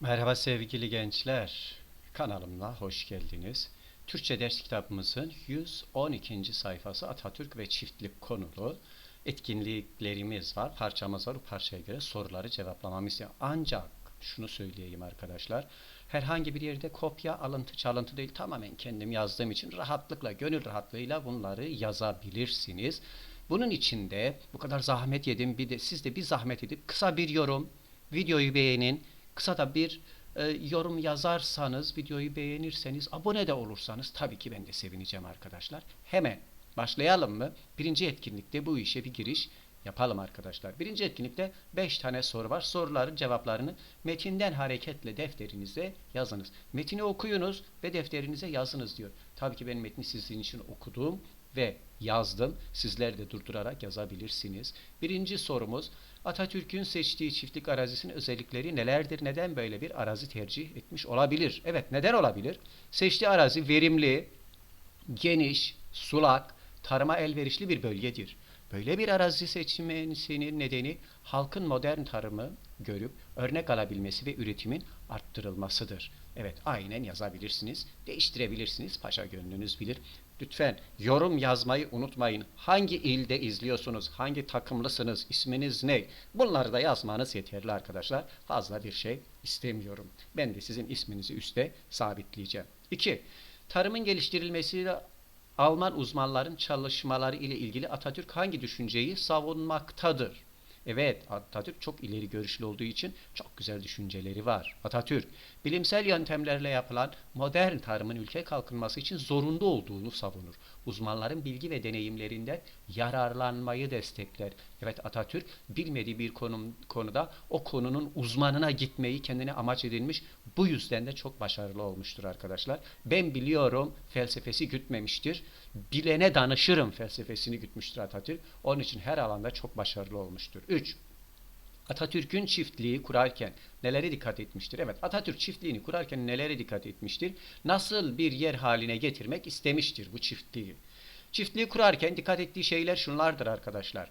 Merhaba sevgili gençler. Kanalımla hoş geldiniz. Türkçe ders kitabımızın 112. sayfası Atatürk ve çiftlik konulu etkinliklerimiz var, parçamız var. Bu parçaya göre soruları cevaplamamı istiyor. Ancak şunu söyleyeyim arkadaşlar. Herhangi bir yerde kopya, alıntı, çalıntı değil. Tamamen kendim yazdığım için rahatlıkla, gönül rahatlığıyla bunları yazabilirsiniz. Bunun için de bu kadar zahmet yedim. Bir de siz de bir zahmet edip kısa bir yorum, videoyu beğenin. Kısa da bir e, yorum yazarsanız, videoyu beğenirseniz, abone de olursanız tabii ki ben de sevineceğim arkadaşlar. Hemen başlayalım mı? Birinci etkinlikte bu işe bir giriş yapalım arkadaşlar. Birinci etkinlikte 5 tane soru var. Soruların cevaplarını metinden hareketle defterinize yazınız. Metini okuyunuz ve defterinize yazınız diyor. Tabii ki ben metni sizin için okudum ve yazdım. Sizler de durdurarak yazabilirsiniz. Birinci sorumuz Atatürk'ün seçtiği çiftlik arazisinin özellikleri nelerdir? Neden böyle bir arazi tercih etmiş olabilir? Evet, neden olabilir? Seçtiği arazi verimli, geniş, sulak, tarıma elverişli bir bölgedir. Böyle bir arazi seçmesinin nedeni halkın modern tarımı görüp örnek alabilmesi ve üretimin arttırılmasıdır. Evet, aynen yazabilirsiniz, değiştirebilirsiniz, paşa gönlünüz bilir. Lütfen yorum yazmayı unutmayın. Hangi ilde izliyorsunuz? Hangi takımlısınız? İsminiz ne? Bunları da yazmanız yeterli arkadaşlar. Fazla bir şey istemiyorum. Ben de sizin isminizi üste sabitleyeceğim. 2. Tarımın geliştirilmesiyle Alman uzmanların çalışmaları ile ilgili Atatürk hangi düşünceyi savunmaktadır? Evet, Atatürk çok ileri görüşlü olduğu için çok güzel düşünceleri var. Atatürk, bilimsel yöntemlerle yapılan modern tarımın ülke kalkınması için zorunlu olduğunu savunur. Uzmanların bilgi ve deneyimlerinden yararlanmayı destekler. Evet, Atatürk bilmediği bir konum, konuda o konunun uzmanına gitmeyi kendine amaç edinmiş. Bu yüzden de çok başarılı olmuştur arkadaşlar. Ben biliyorum felsefesi gütmemiştir. Bilene danışırım felsefesini gütmüştür Atatürk. Onun için her alanda çok başarılı olmuştur. 3. Atatürk'ün çiftliği kurarken nelere dikkat etmiştir? Evet, Atatürk çiftliğini kurarken nelere dikkat etmiştir? Nasıl bir yer haline getirmek istemiştir bu çiftliği? Çiftliği kurarken dikkat ettiği şeyler şunlardır arkadaşlar.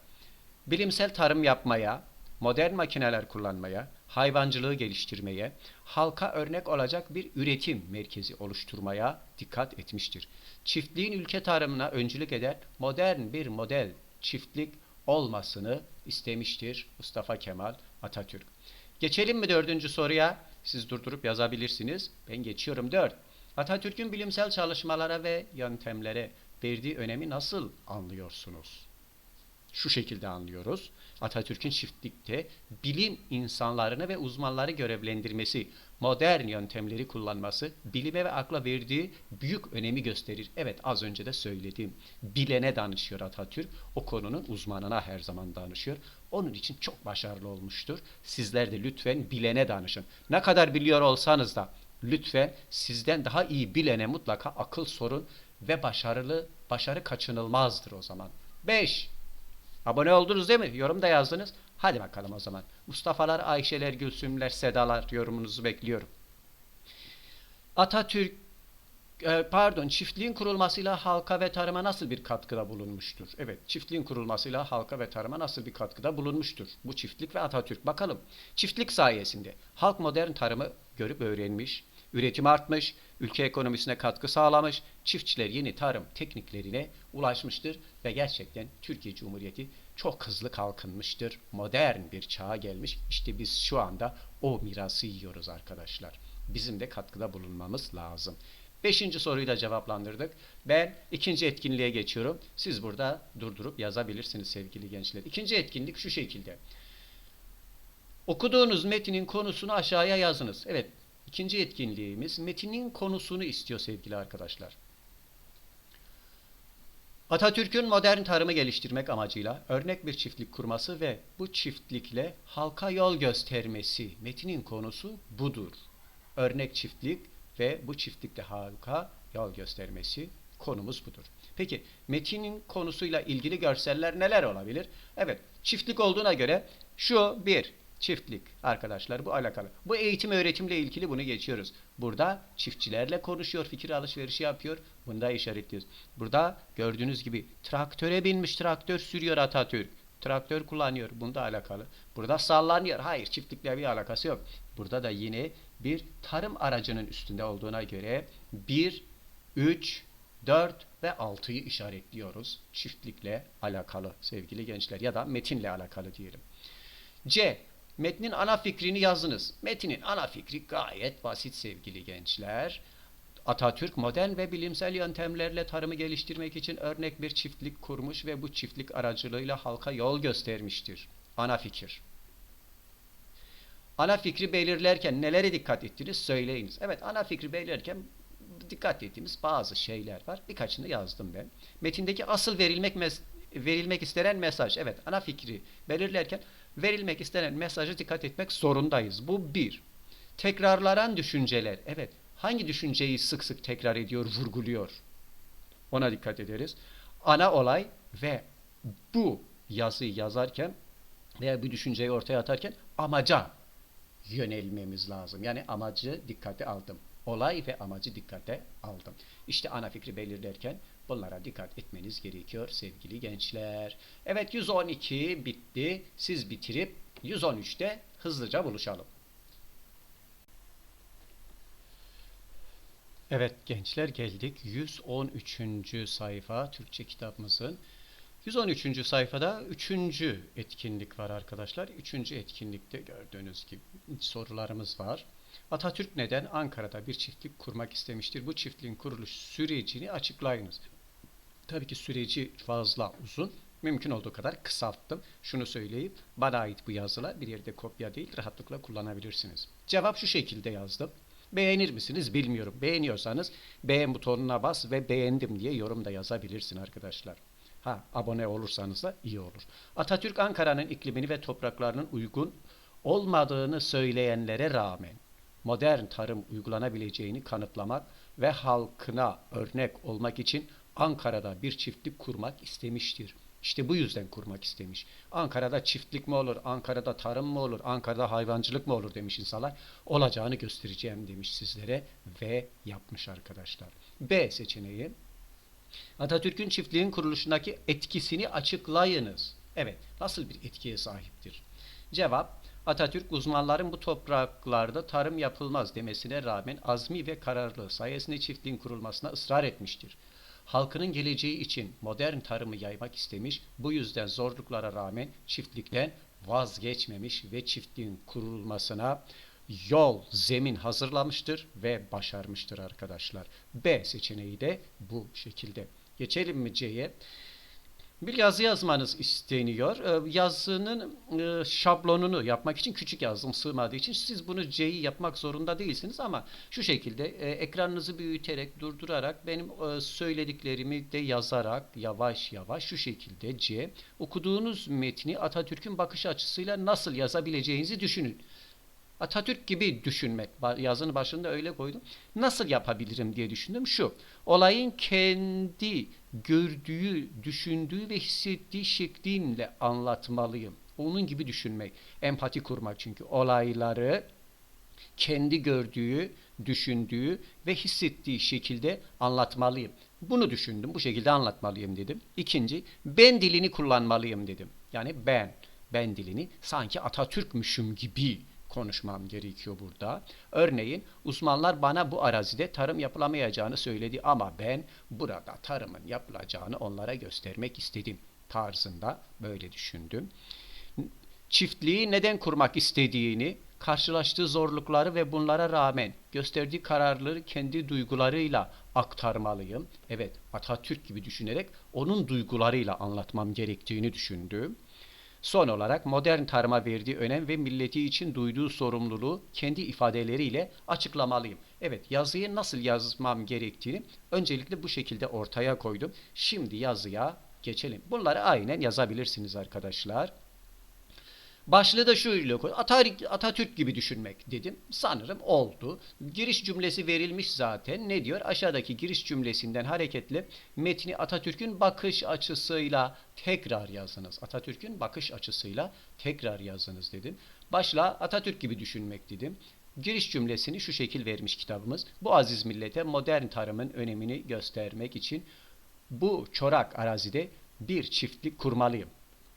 Bilimsel tarım yapmaya, modern makineler kullanmaya, hayvancılığı geliştirmeye, halka örnek olacak bir üretim merkezi oluşturmaya dikkat etmiştir. Çiftliğin ülke tarımına öncülük eden modern bir model çiftlik olmasını istemiştir Mustafa Kemal Atatürk. Geçelim mi dördüncü soruya? Siz durdurup yazabilirsiniz. Ben geçiyorum dört. Atatürk'ün bilimsel çalışmalara ve yöntemlere verdiği önemi nasıl anlıyorsunuz? Şu şekilde anlıyoruz. Atatürk'ün çiftlikte bilim insanlarını ve uzmanları görevlendirmesi, modern yöntemleri kullanması, bilime ve akla verdiği büyük önemi gösterir. Evet az önce de söyledim. Bilene danışıyor Atatürk. O konunun uzmanına her zaman danışıyor. Onun için çok başarılı olmuştur. Sizler de lütfen bilene danışın. Ne kadar biliyor olsanız da lütfen sizden daha iyi bilene mutlaka akıl sorun ve başarılı başarı kaçınılmazdır o zaman. 5. Abone oldunuz değil mi? Yorum da yazdınız. Hadi bakalım o zaman. Mustafa'lar, Ayşeler, Gülsümler, Sedalar yorumunuzu bekliyorum. Atatürk e, pardon çiftliğin kurulmasıyla halka ve tarıma nasıl bir katkıda bulunmuştur? Evet çiftliğin kurulmasıyla halka ve tarıma nasıl bir katkıda bulunmuştur? Bu çiftlik ve Atatürk. Bakalım çiftlik sayesinde halk modern tarımı görüp öğrenmiş, üretim artmış, ülke ekonomisine katkı sağlamış, çiftçiler yeni tarım tekniklerine ulaşmıştır ve gerçekten Türkiye Cumhuriyeti çok hızlı kalkınmıştır. Modern bir çağa gelmiş. İşte biz şu anda o mirası yiyoruz arkadaşlar. Bizim de katkıda bulunmamız lazım. Beşinci soruyu da cevaplandırdık. Ben ikinci etkinliğe geçiyorum. Siz burada durdurup yazabilirsiniz sevgili gençler. İkinci etkinlik şu şekilde. Okuduğunuz metinin konusunu aşağıya yazınız. Evet, ikinci etkinliğimiz metinin konusunu istiyor sevgili arkadaşlar. Atatürk'ün modern tarımı geliştirmek amacıyla örnek bir çiftlik kurması ve bu çiftlikle halka yol göstermesi metinin konusu budur. Örnek çiftlik ve bu çiftlikte halka yol göstermesi konumuz budur. Peki metinin konusuyla ilgili görseller neler olabilir? Evet çiftlik olduğuna göre şu bir çiftlik arkadaşlar bu alakalı. Bu eğitim öğretimle ilgili bunu geçiyoruz. Burada çiftçilerle konuşuyor, fikir alışverişi yapıyor. Bunu da işaretliyoruz. Burada gördüğünüz gibi traktöre binmiş traktör sürüyor Atatürk. traktör kullanıyor. Bunda alakalı. Burada sallanıyor. Hayır çiftlikle bir alakası yok. Burada da yine bir tarım aracının üstünde olduğuna göre 1, 3, 4 ve 6'yı işaretliyoruz. Çiftlikle alakalı sevgili gençler ya da metinle alakalı diyelim. C. Metnin ana fikrini yazınız. Metinin ana fikri gayet basit sevgili gençler. Atatürk modern ve bilimsel yöntemlerle tarımı geliştirmek için örnek bir çiftlik kurmuş ve bu çiftlik aracılığıyla halka yol göstermiştir. Ana fikir. Ana fikri belirlerken nelere dikkat ettiniz söyleyiniz. Evet ana fikri belirlerken dikkat ettiğimiz bazı şeyler var. Birkaçını yazdım ben. Metindeki asıl verilmek verilmek istenen mesaj. Evet ana fikri belirlerken verilmek istenen mesaja dikkat etmek zorundayız. Bu bir. Tekrarlanan düşünceler. Evet hangi düşünceyi sık sık tekrar ediyor, vurguluyor? Ona dikkat ederiz. Ana olay ve bu yazıyı yazarken veya bir düşünceyi ortaya atarken amaca yönelmemiz lazım. Yani amacı dikkate aldım. Olay ve amacı dikkate aldım. İşte ana fikri belirlerken bunlara dikkat etmeniz gerekiyor sevgili gençler. Evet 112 bitti. Siz bitirip 113'te hızlıca buluşalım. Evet gençler geldik 113. sayfa Türkçe kitabımızın. 113. sayfada 3. etkinlik var arkadaşlar. 3. etkinlikte gördüğünüz gibi sorularımız var. Atatürk neden Ankara'da bir çiftlik kurmak istemiştir? Bu çiftliğin kuruluş sürecini açıklayınız. Tabii ki süreci fazla uzun. Mümkün olduğu kadar kısalttım. Şunu söyleyip bana ait bu yazılar bir yerde kopya değil rahatlıkla kullanabilirsiniz. Cevap şu şekilde yazdım. Beğenir misiniz bilmiyorum. Beğeniyorsanız beğen butonuna bas ve beğendim diye yorum da yazabilirsin arkadaşlar. Ha abone olursanız da iyi olur. Atatürk Ankara'nın iklimini ve topraklarının uygun olmadığını söyleyenlere rağmen modern tarım uygulanabileceğini kanıtlamak ve halkına örnek olmak için Ankara'da bir çiftlik kurmak istemiştir. İşte bu yüzden kurmak istemiş. Ankara'da çiftlik mi olur, Ankara'da tarım mı olur, Ankara'da hayvancılık mı olur demiş insanlar. Olacağını göstereceğim demiş sizlere ve yapmış arkadaşlar. B seçeneği Atatürk'ün çiftliğin kuruluşundaki etkisini açıklayınız. Evet, nasıl bir etkiye sahiptir? Cevap, Atatürk uzmanların bu topraklarda tarım yapılmaz demesine rağmen azmi ve kararlılığı sayesinde çiftliğin kurulmasına ısrar etmiştir. Halkının geleceği için modern tarımı yaymak istemiş, bu yüzden zorluklara rağmen çiftlikten vazgeçmemiş ve çiftliğin kurulmasına yol, zemin hazırlamıştır ve başarmıştır arkadaşlar. B seçeneği de bu şekilde. Geçelim mi C'ye? Bir yazı yazmanız isteniyor. Ee, Yazının e, şablonunu yapmak için küçük yazdım sığmadığı için siz bunu C'yi yapmak zorunda değilsiniz ama şu şekilde e, ekranınızı büyüterek durdurarak benim e, söylediklerimi de yazarak yavaş yavaş şu şekilde C okuduğunuz metni Atatürk'ün bakış açısıyla nasıl yazabileceğinizi düşünün. Atatürk gibi düşünmek. Yazının başında öyle koydum. Nasıl yapabilirim diye düşündüm. Şu. Olayın kendi gördüğü, düşündüğü ve hissettiği şekliyle anlatmalıyım. Onun gibi düşünmek. Empati kurmak çünkü. Olayları kendi gördüğü, düşündüğü ve hissettiği şekilde anlatmalıyım. Bunu düşündüm. Bu şekilde anlatmalıyım dedim. İkinci, ben dilini kullanmalıyım dedim. Yani ben, ben dilini sanki Atatürkmüşüm gibi konuşmam gerekiyor burada. Örneğin uzmanlar bana bu arazide tarım yapılamayacağını söyledi ama ben burada tarımın yapılacağını onlara göstermek istedim tarzında böyle düşündüm. Çiftliği neden kurmak istediğini, karşılaştığı zorlukları ve bunlara rağmen gösterdiği kararları kendi duygularıyla aktarmalıyım. Evet, Atatürk gibi düşünerek onun duygularıyla anlatmam gerektiğini düşündüm. Son olarak modern tarıma verdiği önem ve milleti için duyduğu sorumluluğu kendi ifadeleriyle açıklamalıyım. Evet yazıyı nasıl yazmam gerektiğini öncelikle bu şekilde ortaya koydum. Şimdi yazıya geçelim. Bunları aynen yazabilirsiniz arkadaşlar. Başlığı da şöyle koy. Atatürk, gibi düşünmek dedim. Sanırım oldu. Giriş cümlesi verilmiş zaten. Ne diyor? Aşağıdaki giriş cümlesinden hareketle metni Atatürk'ün bakış açısıyla tekrar yazınız. Atatürk'ün bakış açısıyla tekrar yazınız dedim. Başla Atatürk gibi düşünmek dedim. Giriş cümlesini şu şekil vermiş kitabımız. Bu aziz millete modern tarımın önemini göstermek için bu çorak arazide bir çiftlik kurmalıyım.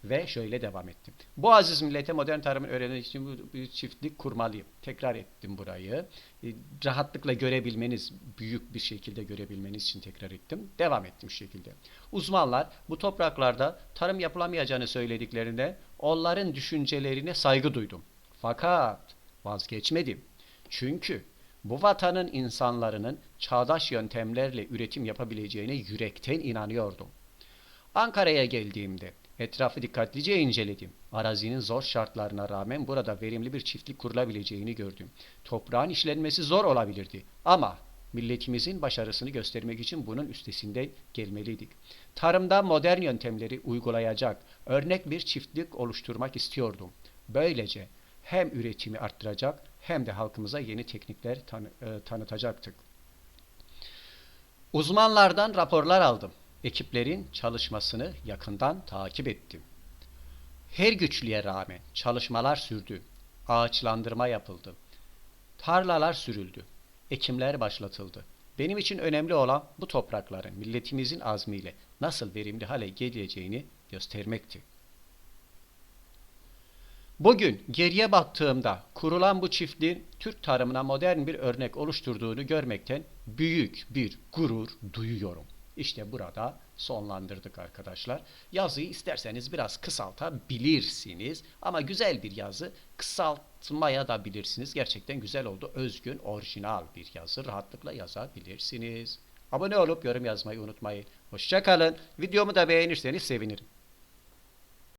Ve şöyle devam ettim. Bu aziz millete modern tarımın öğrenmek için bir çiftlik kurmalıyım. Tekrar ettim burayı. E, Rahatlıkla görebilmeniz, büyük bir şekilde görebilmeniz için tekrar ettim. Devam ettim şu şekilde. Uzmanlar bu topraklarda tarım yapılamayacağını söylediklerinde onların düşüncelerine saygı duydum. Fakat vazgeçmedim. Çünkü bu vatanın insanların çağdaş yöntemlerle üretim yapabileceğine yürekten inanıyordum. Ankara'ya geldiğimde etrafı dikkatlice inceledim. Arazinin zor şartlarına rağmen burada verimli bir çiftlik kurulabileceğini gördüm. Toprağın işlenmesi zor olabilirdi ama milletimizin başarısını göstermek için bunun üstesinde gelmeliydik. Tarımda modern yöntemleri uygulayacak örnek bir çiftlik oluşturmak istiyordum. Böylece hem üretimi arttıracak hem de halkımıza yeni teknikler tanı- e, tanıtacaktık. Uzmanlardan raporlar aldım. Ekiplerin çalışmasını yakından takip ettim. Her güçlüğe rağmen çalışmalar sürdü. Ağaçlandırma yapıldı. Tarlalar sürüldü. Ekimler başlatıldı. Benim için önemli olan bu toprakların milletimizin azmiyle nasıl verimli hale geleceğini göstermekti. Bugün geriye baktığımda kurulan bu çiftliğin Türk tarımına modern bir örnek oluşturduğunu görmekten büyük bir gurur duyuyorum. İşte burada sonlandırdık arkadaşlar. Yazıyı isterseniz biraz kısaltabilirsiniz ama güzel bir yazı kısaltmaya da bilirsiniz. Gerçekten güzel oldu. Özgün, orijinal bir yazı rahatlıkla yazabilirsiniz. Abone olup yorum yazmayı unutmayın. Hoşçakalın. Videomu da beğenirseniz sevinirim.